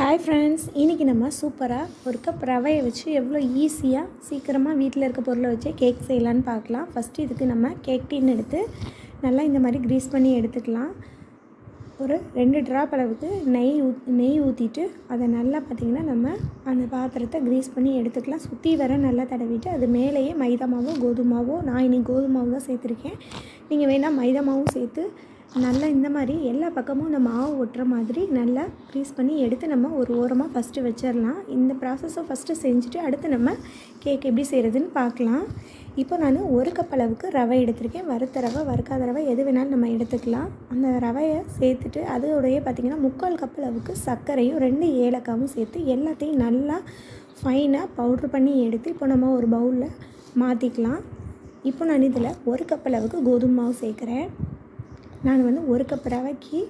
Hi friends இன்றைக்கி நம்ம சூப்பராக ஒரு கப் ரவையை வச்சு எவ்வளோ ஈஸியாக சீக்கிரமாக வீட்டில் இருக்க பொருளை வச்சு கேக் செய்யலான்னு பார்க்கலாம். ஃபஸ்ட்டு இதுக்கு நம்ம கேக் டீன் எடுத்து நல்லா இந்த மாதிரி க்ரீஸ் பண்ணி எடுத்துக்கலாம். ஒரு ரெண்டு ட்ராப் அளவுக்கு நெய் ஊத் நெய் ஊற்றிட்டு அதை நல்லா பார்த்திங்கன்னா நம்ம அந்த பாத்திரத்தை க்ரீஸ் பண்ணி எடுத்துக்கலாம். சுற்றி வர நல்லா தடவிட்டு அது மேலேயே மைதா மாவோ கோதுமாவோ நான் இன்னைக்கு கோதுமாவு தான் சேர்த்துருக்கேன். நீங்கள் வேணால் மைதா மாவும் சேர்த்து நல்லா இந்த மாதிரி எல்லா பக்கமும் இந்த மாவு ஒட்டுற மாதிரி நல்லா க்ரீஸ் பண்ணி எடுத்து நம்ம ஒரு ஓரமாக ஃபஸ்ட்டு வச்சிடலாம் இந்த ப்ராசஸை ஃபஸ்ட்டு செஞ்சுட்டு அடுத்து நம்ம கேக் எப்படி செய்கிறதுன்னு பார்க்கலாம். இப்போ நான் ஒரு கப் அளவுக்கு ரவை எடுத்திருக்கேன். வறுத்த ரவை வறுக்காத ரவை எது வேணாலும் நம்ம எடுத்துக்கலாம். அந்த ரவையை சேர்த்துட்டு அதோடைய பார்த்திங்கன்னா முக்கால் கப் அளவுக்கு சர்க்கரையும் ரெண்டு ஏலக்காவும் சேர்த்து எல்லாத்தையும் நல்லா ஃபைனாக பவுட்ரு பண்ணி எடுத்து இப்போ நம்ம ஒரு பவுலில் மாற்றிக்கலாம் இப்போ நான் இதில் ஒரு கப் அளவுக்கு கோதுமை மாவு சேர்க்குறேன். நான் வந்து ஒரு கப் ரவைக்கு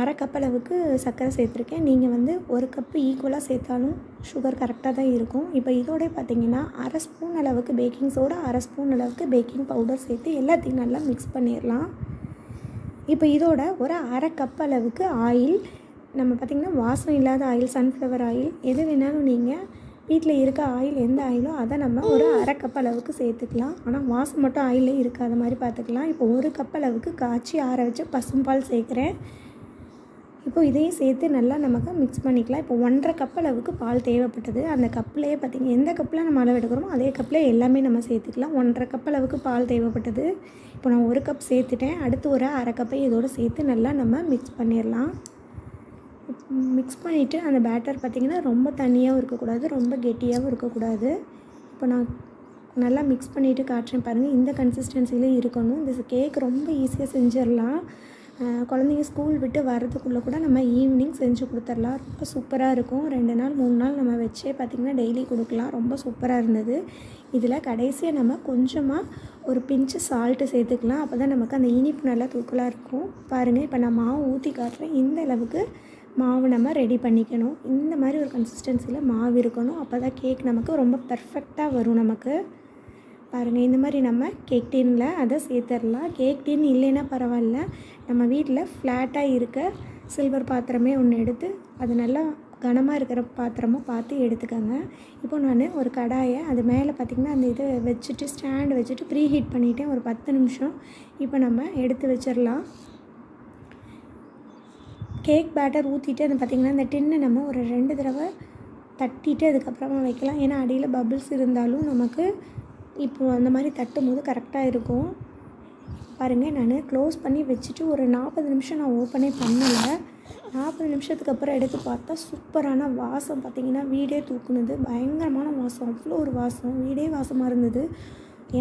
அரை கப் அளவுக்கு சர்க்கரை சேர்த்துருக்கேன். நீங்கள் வந்து ஒரு கப்பு ஈக்குவலாக சேர்த்தாலும் சுகர் கரெக்டாக தான் இருக்கும். இப்போ இதோட பார்த்தீங்கன்னா அரை ஸ்பூன் அளவுக்கு பேக்கிங் சோடா அரை ஸ்பூன் அளவுக்கு பேக்கிங் பவுடர் சேர்த்து எல்லாத்தையும் நல்லா மிக்ஸ் பண்ணிடலாம் இப்போ இதோட ஒரு அரை கப் அளவுக்கு ஆயில் நம்ம பார்த்திங்கன்னா வாசம் இல்லாத ஆயில் சன்ஃப்ளவர் ஆயில் எது வேணாலும் நீங்கள் வீட்டில் இருக்க ஆயில் எந்த ஆயிலோ அதை நம்ம ஒரு அரை கப் அளவுக்கு சேர்த்துக்கலாம். ஆனால் வாசம் மட்டும் ஆயிலே இருக்காத மாதிரி பார்த்துக்கலாம். இப்போ ஒரு கப் அளவுக்கு காய்ச்சி ஆற வச்சு பசும்பால் சேர்க்குறேன். இப்போ இதையும் சேர்த்து நல்லா நமக்கு மிக்ஸ் பண்ணிக்கலாம். இப்போ ஒன்றரை கப் அளவுக்கு பால் தேவைப்பட்டது. அந்த கப்லேயே பார்த்திங்க எந்த கப்பில் நம்ம அளவு எடுக்கிறோமோ அதே கப்பில் எல்லாமே நம்ம சேர்த்துக்கலாம். ஒன்றரை கப் அளவுக்கு பால் தேவைப்பட்டது. இப்போ நான் ஒரு கப் சேர்த்துட்டேன். அடுத்து ஒரு அரை கப்பை இதோடு சேர்த்து நல்லா நம்ம மிக்ஸ் பண்ணிடலாம். மிக்ஸ் பண்ணிவிட்டு அந்த பேட்டர் பார்த்திங்கன்னா ரொம்ப தண்ணியாகவும் இருக்கக்கூடாது ரொம்ப கெட்டியாகவும் இருக்கக்கூடாது. இப்போ நான் நல்லா மிக்ஸ் பண்ணிவிட்டு காட்டுறேன் பாருங்கள் இந்த கன்சிஸ்டன்சிலே இருக்கணும். இந்த கேக் ரொம்ப ஈஸியாக செஞ்சிடலாம். குழந்தைங்க ஸ்கூல் விட்டு வரதுக்குள்ளே கூட நம்ம ஈவினிங் செஞ்சு கொடுத்துடலாம். ரொம்ப சூப்பராக இருக்கும். ரெண்டு நாள் மூணு நாள் நம்ம வச்சே பார்த்திங்கன்னா டெய்லி கொடுக்கலாம். ரொம்ப சூப்பராக இருந்தது. இதில் கடைசியாக நம்ம கொஞ்சமாக ஒரு பிஞ்சு சால்ட்டு சேர்த்துக்கலாம். அப்போ தான் நமக்கு அந்த இனிப்பு நல்லா தூக்கலாக இருக்கும். பாருங்கள் இப்போ நான் மாவு ஊற்றி காட்டுறேன். இந்த அளவுக்கு மாவு நம்ம ரெடி பண்ணிக்கணும். இந்த மாதிரி ஒரு கன்சிஸ்டன்சியில் மாவு இருக்கணும். அப்போ தான் கேக் நமக்கு ரொம்ப பர்ஃபெக்டாக வரும் நமக்கு. பாருங்கள் இந்த மாதிரி நம்ம கேக் டீனில் அதை சேர்த்துடலாம். கேக் டீன் இல்லைன்னா பரவாயில்ல. நம்ம வீட்டில் ஃப்ளாட்டாக இருக்க சில்வர் பாத்திரமே ஒன்று எடுத்து அது நல்லா கனமாக இருக்கிற பாத்திரமும் பார்த்து எடுத்துக்கோங்க. இப்போ நான் ஒரு கடாயை அது மேலே பார்த்திங்கன்னா அந்த இதை வச்சுட்டு ஸ்டாண்டு வச்சுட்டு ப்ரீ ஹீட் பண்ணிவிட்டேன் ஒரு பத்து நிமிஷம். இப்போ நம்ம எடுத்து வச்சிடலாம். கேக் பேட்டர் ஊற்றிட்டு அது பார்த்திங்கன்னா இந்த டின்னு நம்ம ஒரு ரெண்டு தடவை தட்டிட்டு அதுக்கப்புறமா வைக்கலாம். ஏன்னா அடியில் பபிள்ஸ் இருந்தாலும் நமக்கு இப்போது அந்த மாதிரி தட்டும் போது கரெக்டாக இருக்கும். பாருங்கள் நான் க்ளோஸ் பண்ணி வச்சுட்டு ஒரு நாற்பது நிமிஷம் நான் ஓப்பனே பண்ணலை. நாற்பது நிமிஷத்துக்கு அப்புறம் எடுத்து பார்த்தா சூப்பரான வாசம் பார்த்திங்கன்னா வீடே தூக்குனது. பயங்கரமான வாசம். அவ்வளோ ஒரு வாசம். வீடே வாசமாக இருந்தது.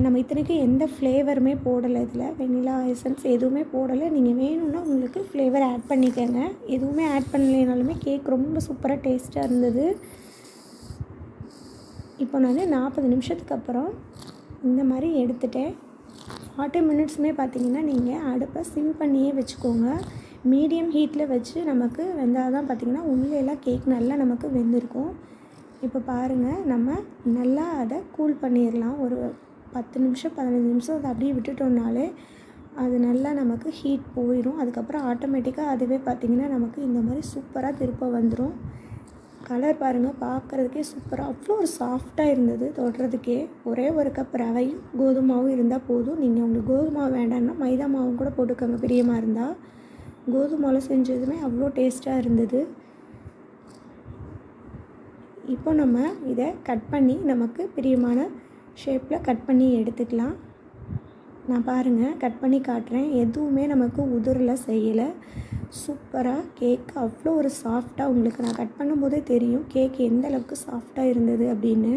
நம்ம இத்தனைக்கும் எந்த ஃப்ளேவருமே போடலை இதில். வெனிலா எசன்ஸ் எதுவுமே போடலை. நீங்கள் வேணும்னா உங்களுக்கு ஃப்ளேவர் ஆட் பண்ணிக்கோங்க. எதுவுமே ஆட் பண்ணலைனாலுமே கேக் ரொம்ப சூப்பராக டேஸ்ட்டாக இருந்தது. இப்போ நான் நாற்பது நிமிஷத்துக்கு அப்புறம் இந்த மாதிரி எடுத்துட்டேன். ஃபார்ட்டி மினிட்ஸுமே பார்த்தீங்கன்னா நீங்கள் அடுப்பை சிம் பண்ணியே வச்சுக்கோங்க. மீடியம் ஹீட்டில் வச்சு நமக்கு வெந்தால் தான் பார்த்திங்கன்னா உள்ளேலாம் கேக் நல்லா நமக்கு வெந்திருக்கும். இப்போ பாருங்கள் நம்ம நல்லா அதை கூல் பண்ணிடலாம். ஒரு பத்து நிமிஷம் பதினஞ்சு நிமிஷம் அதை அப்படியே விட்டுட்டோம்னாலே அது நல்லா நமக்கு ஹீட் போயிடும் அதுக்கப்புறம் ஆட்டோமேட்டிக்காக அதுவே பார்த்திங்கன்னா நமக்கு இந்த மாதிரி சூப்பராக திருப்ப வந்துடும் கலர் பாருங்கள் பார்க்குறதுக்கே சூப்பராக அவ்வளோ ஒரு சாஃப்டாக இருந்தது தொடுறதுக்கே. ஒரே ஒரு கப் ரவையும் கோதுமாவும் இருந்தால் போதும். நீங்கள் உங்களுக்கு கோதுமை வேண்டாம்னா மைதா மாவும் கூட போட்டுக்கோங்க பிரியமாக இருந்தால் கோதுமாவில் செஞ்சதுமே அவ்வளோ டேஸ்ட்டாக இருந்தது. இப்போ நம்ம இதை கட் பண்ணி நமக்கு பிரியமான ஷேப்பில் கட் பண்ணி எடுத்துக்கலாம். நான் பாருங்கள் கட் பண்ணி காட்டுறேன். எதுவுமே நமக்கு உதிரில் செய்யலை. சூப்பராக கேக் அவ்வளோ ஒரு சாஃப்டாக உங்களுக்கு நான் கட் பண்ணும்போதே தெரியும். கேக் எந்த அளவுக்கு சாஃப்டாக இருந்தது அப்படின்னு.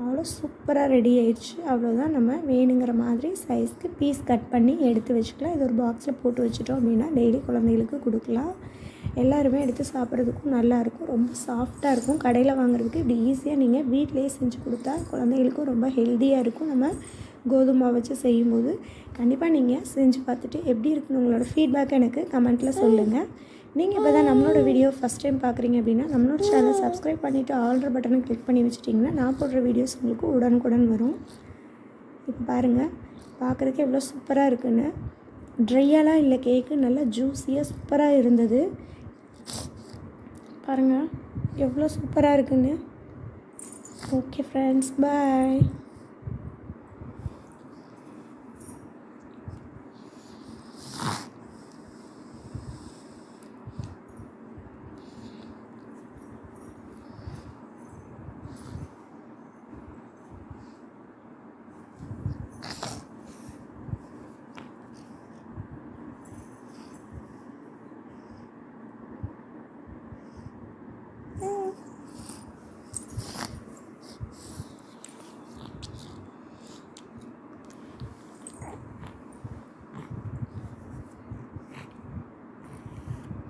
அவ்வளோ சூப்பராக ரெடி ஆயிடுச்சு. அவ்வளோதான் நம்ம வேணுங்கிற மாதிரி சைஸ்க்கு பீஸ் கட் பண்ணி எடுத்து வச்சுக்கலாம். இது ஒரு பாக்ஸில் போட்டு வச்சுட்டோம் அப்படின்னா டெய்லி குழந்தைகளுக்கு கொடுக்கலாம். எல்லாருமே எடுத்து சாப்பிட்றதுக்கும் நல்லாயிருக்கும். ரொம்ப சாஃப்டாக இருக்கும். கடையில் வாங்குறதுக்கு இப்படி ஈஸியாக நீங்கள் வீட்டிலேயே செஞ்சு கொடுத்தா குழந்தைகளுக்கும் ரொம்ப ஹெல்த்தியாக இருக்கும். நம்ம கோதுமை வச்சு செய்யும்போது கண்டிப்பாக நீங்கள் செஞ்சு பார்த்துட்டு எப்படி இருக்குன்னு உங்களோட ஃபீட்பேக் எனக்கு கமெண்ட்டில் சொல்லுங்கள் நீங்கள் இப்போ தான் நம்மளோட வீடியோ ஃபஸ்ட் டைம் பார்க்குறீங்க அப்படின்னா நம்மளோட சேனல் சப்ஸ்கிரைப் பண்ணிவிட்டு ஆல்ரெடி பட்டனை கிளிக் பண்ணி வச்சுட்டிங்கன்னா நான் போடுற வீடியோஸ் உங்களுக்கு உடனுக்குடன் வரும். இப்போ பாருங்கள் பார்க்குறதுக்கு எவ்வளோ சூப்பராக இருக்குன்னு. ட்ரையாலாம் இல்லை கேக்கு நல்லா ஜூஸியாக சூப்பராக இருந்தது. பாருங்கள் எவ்வளோ சூப்பராக இருக்குன்னு. Okay friends bye